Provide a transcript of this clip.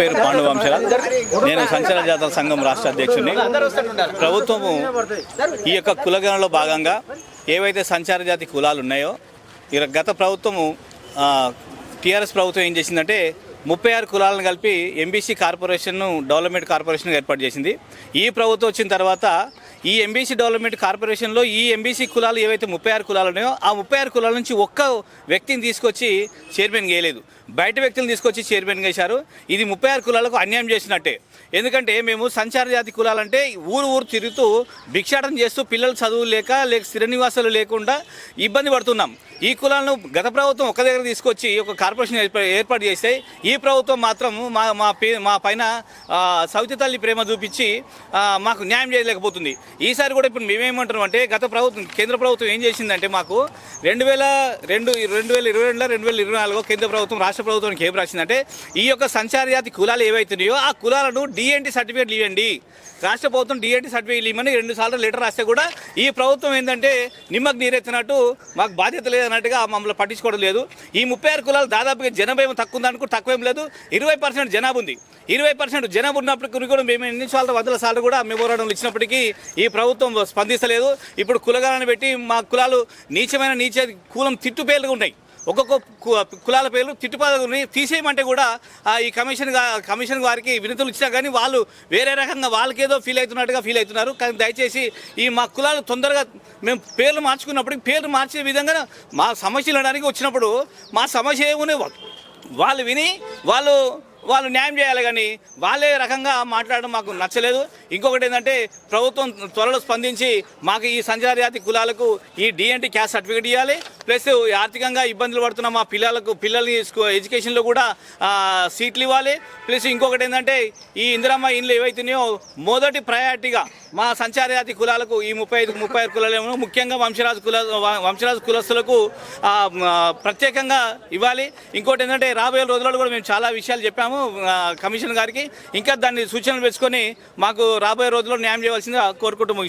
పేరు పాండు వంశరాజ్ నేను సంచార జాతర సంఘం రాష్ట్ర అధ్యక్షుడిని. ప్రభుత్వము ఈ యొక్క కులగణలో భాగంగా ఏవైతే సంచార జాతి కులాలు ఉన్నాయో ఈ గత ప్రభుత్వము టీఆర్ఎస్ ప్రభుత్వం ఏం చేసిందంటే ముప్పై ఆరు కులాలను కలిపి ఎంబీసీ కార్పొరేషన్ను డెవలప్మెంట్ కార్పొరేషన్ ఏర్పాటు చేసింది. ఈ ప్రభుత్వం వచ్చిన తర్వాత ఈ ఎంబీసీ డెవలప్మెంట్ కార్పొరేషన్లో ఈ ఎంబీసీ కులాలు ఏవైతే ముప్పై ఆరు కులాలు ఉన్నాయో ఆ ముప్పై ఆరు కులాల నుంచి ఒక్క వ్యక్తిని తీసుకొచ్చి చైర్మన్ గేయలేదు బయట వ్యక్తులను తీసుకొచ్చి చైర్మన్ వేశారు ఇది ముప్పై ఆరు కులాలకు అన్యాయం చేసినట్టే. ఎందుకంటే మేము సంచార జాతి కులాలంటే ఊరు ఊరు తిరుగుతూ భిక్షాటం చేస్తూ పిల్లలు చదువు లేక లేక స్థిర నివాసాలు లేకుండా ఇబ్బంది పడుతున్నాం. ఈ కులాలను గత ప్రభుత్వం ఒక దగ్గర తీసుకొచ్చి ఒక కార్పొరేషన్ ఏర్పాటు చేస్తే ఈ ప్రభుత్వం మాత్రం మా మా పే మా పైన సౌతి తల్లి ప్రేమ చూపించి మాకు న్యాయం చేయలేకపోతుంది. ఈసారి కూడా ఇప్పుడు మేమేమంటున్నాం అంటే గత ప్రభుత్వం కేంద్ర ప్రభుత్వం ఏం చేసిందంటే మాకు రెండు వేల రెండు రెండు వేల ఇరవై రెండులో రెండు వేల ఇరవై నాలుగులో కేంద్ర ప్రభుత్వం రాష్ట్ర ప్రభుత్వానికి ఏం రాసిందంటే ఈ యొక్క సంచార జాతి కులాలు ఏవైతున్నాయో ఆ కులాలను డిఎన్టీ సర్టిఫికేట్లు ఇవ్వండి. రాష్ట్ర ప్రభుత్వం డిఎన్టీ సర్టిఫికేట్ ఇవ్వమని రెండు సార్లు లెటర్ రాస్తే కూడా ఈ ప్రభుత్వం ఏంటంటే నిమ్మకు నీరెత్తినట్టు మాకు బాధ్యత లేదన్నట్టుగా మమ్మల్ని పట్టించుకోవడం లేదు. ఈ ముప్పై ఆరు కులాలు దాదాపుగా జనాభా ఏమో తక్కువ ఉందనుకో తక్కువ ఏం లేదు. ఇరవై పర్సెంట్ జనాభా ఉంది. ఇరవై పర్సెంట్ జనాభా ఉన్నప్పటికీ కూడా మేము ఎన్ని సార్లు వందల సార్లు కూడా మేము ఇచ్చినప్పటికీ ఈ ఈ ప్రభుత్వం స్పందిస్తలేదు. ఇప్పుడు కులగాలను పెట్టి మా కులాలు నీచమైన నీచ కులం తిట్టు పేర్లుగా ఉన్నాయి. ఒక్కొక్క కు- కులాల పేర్లు తిట్టుపాలని తీసేయమంటే కూడా ఈ కమిషన్ కమిషన్ వారికి వినతులు ఇచ్చినా కానీ వాళ్ళు వేరే రకంగా వాళ్ళకేదో ఫీల్ అవుతున్నట్టుగా ఫీల్ అవుతున్నారు. కానీ దయచేసి ఈ మా కులాలు తొందరగా మేము పేర్లు మార్చుకున్నప్పుడు పేర్లు మార్చే విధంగా మా సమస్యలు అనడానికి వచ్చినప్పుడు మా సమస్య ఏమునే వాళ్ళు విని వాళ్ళు వాళ్ళు న్యాయం చేయాలి కానీ వాళ్ళే రకంగా మాట్లాడడం మాకు నచ్చలేదు. ఇంకొకటి ఏంటంటే ప్రభుత్వం త్వరలో స్పందించి మాకు ఈ సంచార జాతి కులాలకు ఈ డిఎన్టీ క్యాస్ట్ సర్టిఫికేట్ ఇవ్వాలి. ప్లస్ ఆర్థికంగా ఇబ్బందులు పడుతున్న మా పిల్లలకు పిల్లల్ని ఎడ్యుకేషన్లో కూడా సీట్లు ఇవ్వాలి. ప్లస్ ఇంకొకటి ఏంటంటే ఈ ఇందిరమ్మ ఇండ్లు ఏవైతున్నాయో మొదటి ప్రయారిటీగా మా సంచార జాతి కులాలకు ఈ ముప్పై ఐదు ముప్పై ఆరు కులాలు ముఖ్యంగా వంశరాజు కుల వంశరాజు కులస్తులకు ప్రత్యేకంగా ఇవ్వాలి. ఇంకోటి ఏంటంటే రాబోయే రోజుల్లో కూడా మేము చాలా విషయాలు చెప్పాము. చేస్తున్నాము కమిషన్ గారికి. ఇంకా దాన్ని సూచనలు పెంచుకొని మాకు రాబోయే రోజుల్లో న్యాయం చేయవలసిందిగా కోరుకుంటూ ముగిస్తున్నాం.